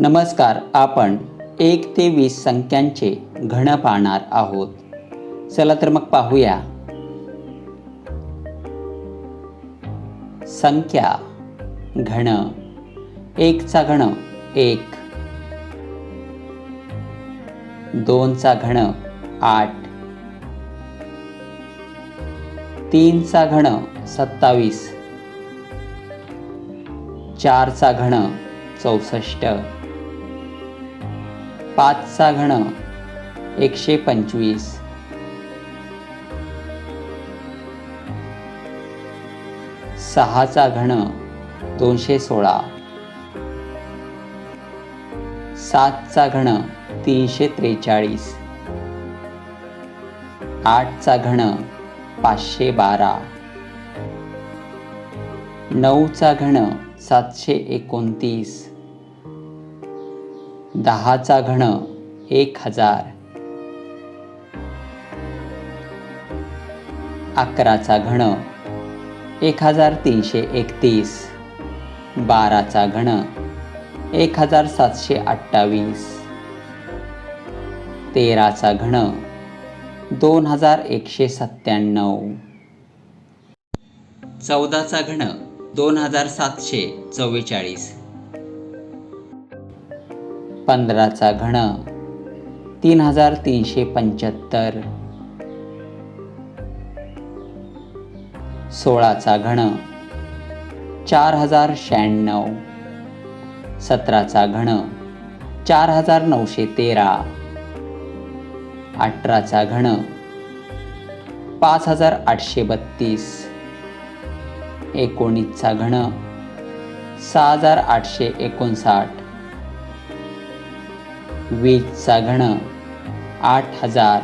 नमस्कार आपण एक ते वीस संख्यांचे घण पाहणार आहोत. चला तर मग पाहूया. संख्या घण एकचा घण एक. दोनचा घण आठ. तीनचा घण सत्तावीस. चारचा घण चौसष्ट. पाचचा घण. एकशे पंचवीस. सहाचा घण. दोनशे सोळा. सातचा घण. तीनशे त्रेचाळीस. आठचा घण. पाचशे बारा. नऊचा घण. सातशे एकोणतीस. दहाचा घण एक हजार. अकराचा घण एक हजार तीनशे एकतीस. बाराचा घण एक हजार सातशे अठ्ठावीस. तेराचा घण दोन हजार एकशे सत्त्याण्णव. चौदाचा घण दोन हजार सातशे चव्वेचाळीस. पंधराचा घण. तीन हजार तीनशे पंच्याहत्तर. सोळाचा घण. चार हजार शहाण्णव. सतराचा घण. चार हजार नऊशे तेरा. अठराचा घण. पाच हजार आठशे बत्तीस. एकोणीसचा घण. सहा हजार आठशे एकोणसाठ. वीसचा घण आठ हजार